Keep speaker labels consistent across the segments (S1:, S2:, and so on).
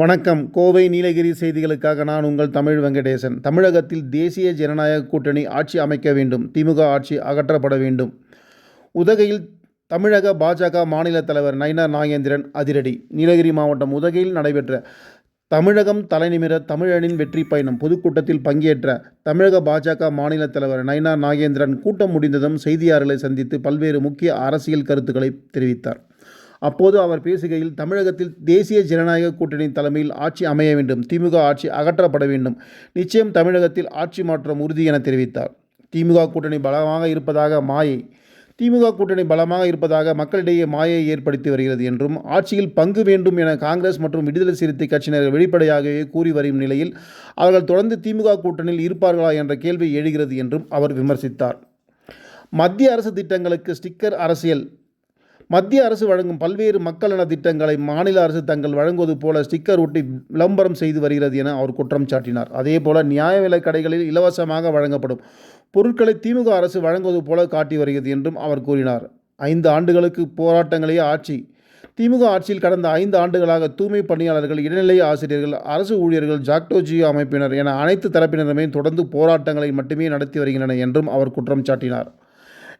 S1: வணக்கம். கோவை நீலகிரி செய்திகளுக்காக நான் உங்கள் தமிழ் வெங்கடேசன். தமிழகத்தில் தேசிய ஜனநாயக கூட்டணி ஆட்சி அமைக்க வேண்டும். திமுக ஆட்சி அகற்றப்பட வேண்டும். உதகையில் தமிழக பாஜக மாநில தலைவர் நயினார் நாகேந்திரன் அதிரடி. நீலகிரி மாவட்டம் உதகையில் நடைபெற்ற தமிழகம் தலைநிமிர தமிழனின் வெற்றி பயணம் பொதுக்கூட்டத்தில் பங்கேற்ற தமிழக பாஜக மாநில தலைவர் நயினார் நாகேந்திரன் கூட்டம் முடிந்ததும் செய்தியாளர்களை சந்தித்து பல்வேறு முக்கிய அரசியல் கருத்துக்களை தெரிவித்தார். அப்போது அவர் பேசுகையில் தமிழகத்தில் தேசிய ஜனநாயக கூட்டணி தலைமையில் ஆட்சி அமைய வேண்டும் திமுக ஆட்சி அகற்றப்பட வேண்டும். நிச்சயம் தமிழகத்தில் ஆட்சி மாற்றம் உறுதி என தெரிவித்தார். திமுக கூட்டணி பலமாக இருப்பதாக மாயை திமுக கூட்டணி பலமாக இருப்பதாக மக்களிடையே மாயை ஏற்படுத்தி வருகிறது என்றும் ஆட்சியில் பங்கு வேண்டும் என காங்கிரஸ் மற்றும் விடுதலை சிறுத்தை கட்சியினர் வெளிப்படையாகவே கூறி வரும் நிலையில் அவர்கள் தொடர்ந்து திமுக கூட்டணியில் இருப்பார்களா என்ற கேள்வி எழுகிறது என்றும் அவர் விமர்சித்தார். மத்திய அரசு திட்டங்களுக்கு ஸ்டிக்கர் அரசியல் மத்திய அரசு வழங்கும் பல்வேறு மக்கள் நல திட்டங்களை மாநில அரசு தங்கள் வழங்குவது போல ஸ்டிக்கர் ஒட்டி விளம்பரம் செய்து வருகிறது என அவர் குற்றம் சாட்டினார். அதேபோல நியாய விலைக் கடைகளில் இலவசமாக வழங்கப்படும் பொருட்களை திமுக அரசு வழங்குவது போல காட்டி வருகிறது என்றும் அவர் கூறினார். ஐந்து ஆண்டுகளுக்கு போராட்டங்களே ஆட்சி. திமுக ஆட்சியில் கடந்த ஐந்து ஆண்டுகளாக தூய்மை பணியாளர்கள் இடைநிலை ஆசிரியர்கள் அரசு ஊழியர்கள் ஜாக்டோஜியோ அமைப்பினர் என அனைத்து தரப்பினருமே தொடர்ந்து போராட்டங்களை மட்டுமே நடத்தி வருகின்றனர் என்றும் அவர் குற்றம் சாட்டினார்.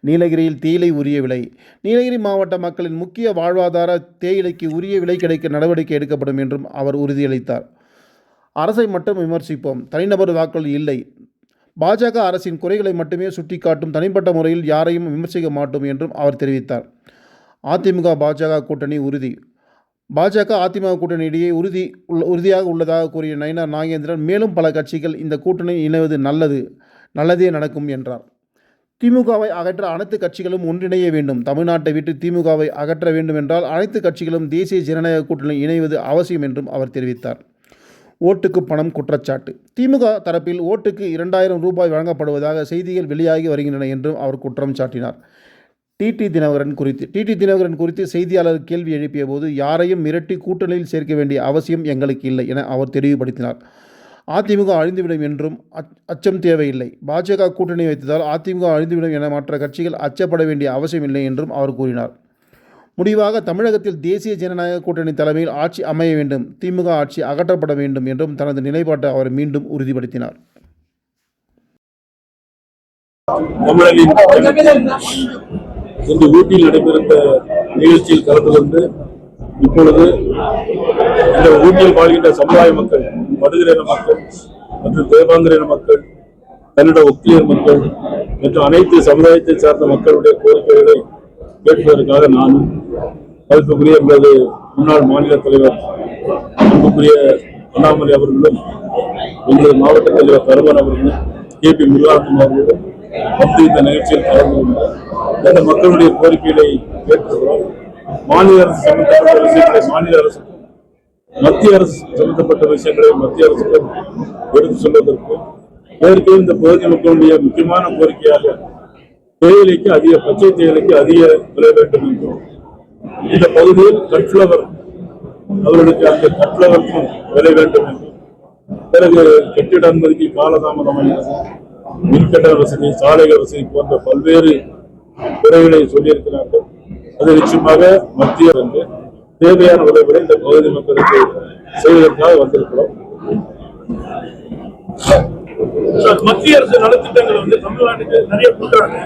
S1: நீலகிரியில் தேயிலை உரிய விலை. நீலகிரி மாவட்ட மக்களின் முக்கிய வாழ்வாதார தேயிலைக்கு உரிய விலை கிடைக்க நடவடிக்கை எடுக்கப்படும் என்றும் அவர் உறுதியளித்தார். அரசை மட்டும் விமர்சிப்போம். தனிநபர் வாக்குகள் இல்லை. பாஜக அரசின் குறைகளை மட்டுமே சுட்டிக்காட்டும் தனிப்பட்ட முறையில் யாரையும் விமர்சிக்க மாட்டோம் என்றும் அவர் தெரிவித்தார். அதிமுக பாஜக கூட்டணி உறுதி. பாஜக அதிமுக கூட்டணி இடையே உறுதி உள்ள உறுதியாக உள்ளதாக கூறிய நயினார் நாகேந்திரன் மேலும் பல கட்சிகள் இந்த கூட்டணி இணைவது நல்லது நல்லதே நடக்கும் என்றார். திமுகவை அகற்ற அனைத்து கட்சிகளும் ஒன்றிணைய வேண்டும். தமிழ்நாட்டை விட்டு திமுகவை அகற்ற வேண்டும் என்றால் அனைத்து கட்சிகளும் தேசிய ஜனநாயக கூட்டணி இணைவது அவசியம் என்றும் அவர் தெரிவித்தார். ஓட்டுக்கு பணம் குற்றச்சாட்டு. திமுக தரப்பில் ஓட்டுக்கு இரண்டாயிரம் ரூபாய் வழங்கப்படுவதாக செய்திகள் வெளியாகி வருகின்றன என்றும் அவர் குற்றம் சாட்டினார். டிடி தினகரன் குறித்து டிடி தினகரன் குறித்து செய்தியாளர் கேள்வி எழுப்பிய போது யாரையும் மிரட்டி கூட்டணியில் சேர்க்க வேண்டிய அவசியம் எங்களுக்கு இல்லை என அவர் தெளிவுபடுத்தினார். அதிமுக அழிந்துவிடும் என்றும் அச்சம் தேவையில்லை. பாஜக கூட்டணி வைத்ததால் அதிமுக அழிந்துவிடும் என மற்ற கட்சிகள் அச்சப்பட வேண்டிய அவசியமில்லை என்றும் அவர் கூறினார். முடிவாக தமிழகத்தில் தேசிய ஜனநாயக கூட்டணி தலைமையில் ஆட்சி அமைய வேண்டும் திமுக ஆட்சி அகற்றப்பட வேண்டும் என்றும் தனது நிலைப்பாட்டை அவர் மீண்டும் உறுதிப்படுத்தினார்.
S2: இன்று ஊட்டியில் நடைபெறுந்த நிகழ்ச்சியில் கலந்து கொண்டு இப்பொழுது இந்த ஊட்டியில் வாழ்கின்ற சமுதாய மக்கள் படுகிற மக்கள் மற்றும் தேவாந்திர மக்கள் கன்னட ஒக்கிய மக்கள் மற்றும் அனைத்து சமுதாயத்தை சார்ந்த மக்களுடைய கோரிக்கைகளை கேட்பதற்காக நானும் மதிப்புக்குரிய எங்களது முன்னாள் மாநில தலைவர் அன்புக்குரிய அண்ணாமலை அவர்களும் எங்களது மாவட்ட தலைவர் தருமன் அவர்களும் கே பி முருகானந்தம் அவர்களும் வந்து இந்த நிகழ்ச்சியில் கலந்து கொண்டார் இந்த மக்களுடைய கோரிக்கைகளை கேட்டுக்கிறோம் மாநில அரசு சம்பந்தப்பட்ட விஷயங்களை மாநில அரசு மத்திய அரசு சம்பந்தப்பட்ட விஷயங்களை மத்திய அரசுக்கு எடுத்து சொல்வதற்கு ஏற்கனவே இந்த பகுதி மக்களுடைய முக்கியமான கோரிக்கையாக தேயிலைக்கு அதிக பச்சை தேயிலைக்கு அதிக விலை வேண்டும் என்றும் இந்த பகுதியில் கட்ஃபிளவர் அவர்களுக்கு அந்த கட்ஃபிளவருக்கும் விலை வேண்டும் என்றும் பிறகு கட்டிட அனுமதிக்கு காலதாமதமாகிறது மின்கட்டண வசதி சாலைகள் வசதி போன்ற பல்வேறு குறைகளை சொல்லியிருக்கிறார்கள். அது நிச்சயமாக மத்திய அரசு தேவையான உதவிகளை இந்த பகுதி மக்களுக்கு செய்வதற்காக வந்திருக்கிறோம்.
S3: மத்திய அரசு நலத்திட்டங்கள் வந்து தமிழ்நாட்டுக்கு நிறைய கொடுக்குறாங்க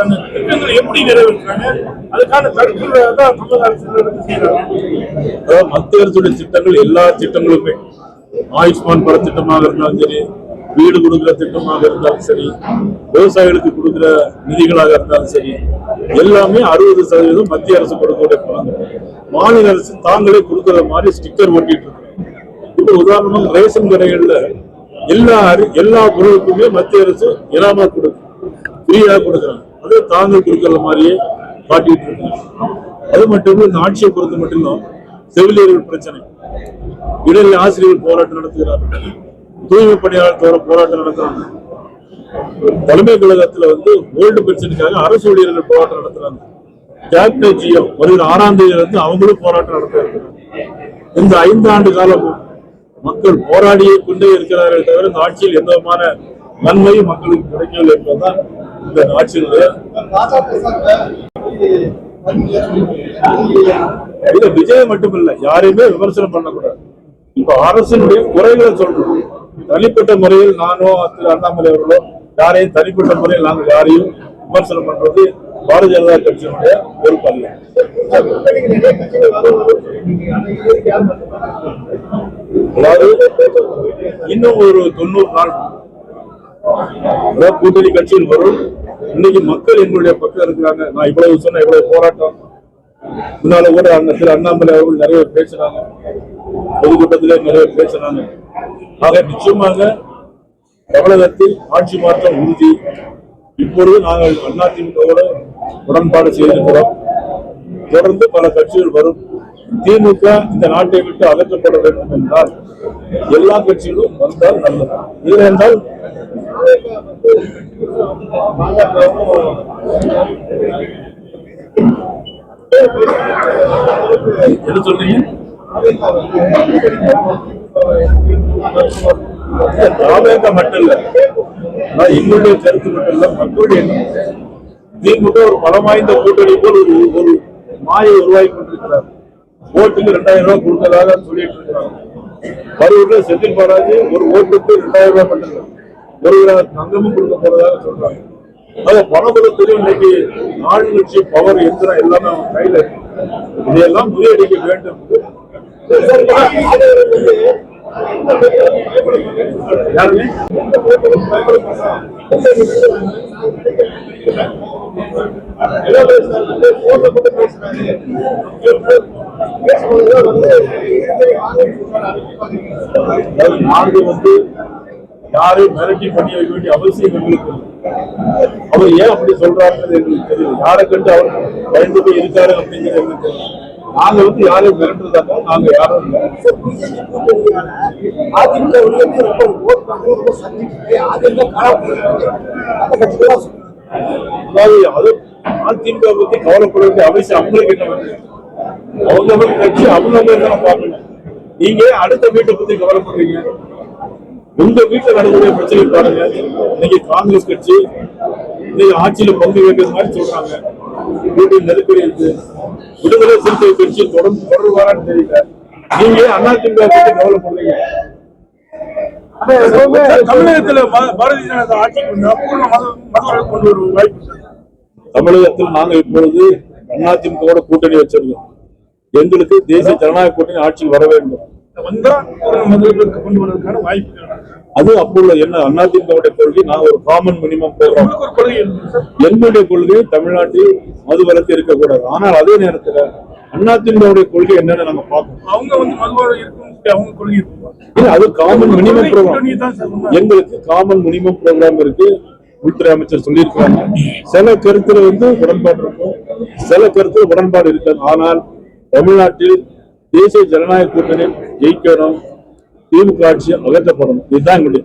S3: அந்த திட்டங்களை எப்படி நிறைவேற்றுறாங்க அதுக்கான தடுப்பு தான் தமிழக அரசு செய்யறாங்க
S2: அதாவது மத்திய அரசுடைய திட்டங்கள் எல்லா திட்டங்களுமே ஆயுஷ்மான் பட திட்டமாக இருந்தாலும் சரி வீடு கொடுக்கிற திட்டமாக இருந்தாலும் சரி விவசாயிகளுக்கு கொடுக்கிற நிதிகளாக இருந்தாலும் சரி எல்லாமே அறுபது சதவீதம் மத்திய அரசு கொடுக்கக்கூடிய பணம் மாநில அரசு தாங்களே கொடுக்கற மாதிரி ஸ்டிக்கர் ஒட்டிட்டு இருக்கு. இப்போ உதாரணமாக ரேஷன் கடைகள்ல எல்லா எல்லா பொருளுக்குமே மத்திய அரசு இனாமா கொடுக்கும் ஃப்ரீயா கொடுக்குறாங்க. அது தாங்கள் கொடுக்கற மாதிரியே காட்டிட்டு இருக்காங்க. அது மட்டும் இந்த ஆட்சியை பொறுத்த மட்டும் செவிலியர்கள் பிரச்சனை. இடையில ஆசிரியர்கள் போராட்டம் நடத்துகிறார்கள். தூய்மை பணியாளர் தவிர போராட்டம் நடத்துறாங்க. தலைமை கழகத்துல வந்து ஓல்டு பென்ஷனுக்காக அரசு ஊழியர்கள் போராட்டம் நடத்துறாங்க. டாக்டர் ஜியோ வருகிற ஆறாம் தேதியிலிருந்து அவங்களும் போராட்டம் நடத்த இந்த ஐந்து ஆண்டு காலமும் மக்கள் போராடியே கொண்டே இருக்கிறார்கள் தவிர இந்த ஆட்சியில் எந்த விதமான நன்மையும் மக்களுக்கு கிடைக்கவில்லை என்பதுதான் இந்த ஆட்சியினுடைய இல்ல விஜய் மட்டுமில்ல யாரையுமே விமர்சனம் பண்ணக்கூடாது. இப்ப அரசினுடைய குறைகளை சொல்றோம் தனிப்பட்ட முறையில் நானோ திரு அண்ணாமலை அவர்களோ யாரையும் தனிப்பட்ட முறையில் நாங்கள் யாரையும் விமர்சனம் பண்றது பாரதிய ஜனதா கட்சியினுடைய பொறுப்பு அல்ல அதாவது இன்னும் ஒரு தொண்ணூறு நாள் கூட்டணி கட்சியில் வரும். இன்னைக்கு மக்கள் எங்களுடைய பக்கம் இருக்கிறாங்க. நான் இவ்வளவு சொன்ன இவ்வளவு போராட்டம். முன்னால கூட அண்ணா திரு அண்ணாமலை அவர்கள் நிறைய பேசினாங்க. பொதுக்கூட்டத்திலே நிறைய பேசினாங்க. ஆக நிச்சயமாக தமிழகத்தில் ஆட்சி மாற்றம் உறுதி. இப்பொழுது நாங்கள் அதிமுகவோட உடன்பாடு செய்திருக்கிறோம். தொடர்ந்து பல கட்சிகள் வரும். திமுக இந்த நாட்டை விட்டு அகற்றப்பட வேண்டும் என்றால் எல்லா கட்சிகளும் வந்தால் நல்லது. இல்லை என்றால் என்ன சொல்றீங்க? மட்டும் இல்ல. நான் எங்களுடைய கருத்து மட்டும் இல்ல மக்களுடைய திமுக ஒரு பலம் வாய்ந்த கூட்டணி போல் ஒரு ஒரு மாயை உருவாகி கொண்டிருக்கிறார். ஓட்டுக்கு ரெண்டாயிரம் ரூபாய் கொடுத்ததாக சொல்லிட்டு இருக்கிறாங்க கரூர்ல செந்தில் பாலாஜி ஒரு ஓட்டுக்கு ரெண்டாயிரம் ரூபாய் பண்ணல ஒரு கிராம் தங்கமும் கொடுக்க போறதாக சொல்றாங்க. அது பணபலத்திலும் இன்னைக்கு ஆளுங்கட்சி பவர் எந்திரம் எல்லாமே அவங்க கையில இருக்கு. இதையெல்லாம் முறியடிக்க வேண்டும். யாருங்க வந்து யாரையும் மிரட்டி பண்ணி வைக்க வேண்டிய அவசியம் எங்களுக்கு அவர் ஏன் அப்படி சொல்றாருன்றது எங்களுக்கு தெரியும் யாரை கண்டு அவர் பயந்து போய் இருக்காரு அப்படிங்கிறது எங்களுக்கு தெரியும். நாங்க வந்து யாரையும் மிரட்டுறதாக நாங்க யாரும் இல்லை
S4: ரொம்ப
S2: அதாவது அது அதிமுக பத்தி கவலைப்பட வேண்டிய அவசியம் அவங்களுக்கு என்ன வந்து அவங்க கட்சி அவங்க தான் பார்க்கணும்? நீங்க அடுத்த வீட்டை பத்தி கவலைப்படுறீங்க? உங்க வீட்டுல நடக்கக்கூடிய பிரச்சனை பாருங்க. இன்னைக்கு காங்கிரஸ் கட்சி இன்னைக்கு ஆட்சியில பங்கு வைக்கிற மாதிரி சொல்றாங்க. வீட்டில் நெருக்கடி இருக்கு. விடுதலை சிறுத்தை கட்சி தொடர்ந்து தொடர்பாரான்னு தெரியல நீங்க அதிமுக பத்தி கவலைப்படுறீங்க
S3: தமிழகத்துல பாரதிய ஜனதா மதங்களை கொண்டு வாய்ப்பு இருக்கு.
S2: தமிழகத்தில் நாங்க இப்பொழுது அதிமுகவோட கூட்டணி வச்சிருக்கோம். எங்களுக்கு தேசிய ஜனநாயக கூட்டணி ஆட்சிக்கு வர வேண்டும்.
S3: வந்தா கொண்டு வருவதற்கான
S2: என்ன அதிமுகவுடைய கொள்கை நான் ஒரு காமன் மினிமம்
S3: சார்.
S2: என்னுடைய கொள்கை தமிழ்நாட்டில் மதுவிலக்கு இருக்கக்கூடாது. ஆனால் அதே நேரத்துல அதிமுகவுடைய கொள்கை என்னன்னு நம்ம பார்க்கணும்.
S3: அவங்க வந்து மதுவாக இருக்கும் அவங்க கொள்கை இருக்கும்?
S2: அது காமன் மினிமம் ப்ரோக்ராம். எங்களுக்கு காமன் மினிமம் ப்ரோக்ராம் இருக்கு. உள்துறை அமைச்சர் சொல்லியிருக்காங்க சில கருத்துல வந்து உடன்பாடு இருக்கும். சில கருத்துல உடன்பாடு இருக்காது. ஆனால் தமிழ்நாட்டில் தேசிய ஜனநாயக கூட்டணி ஜெயிக்கணும் திமுக ஆட்சி அகற்றப்படணும். இதுதான் எங்களுடைய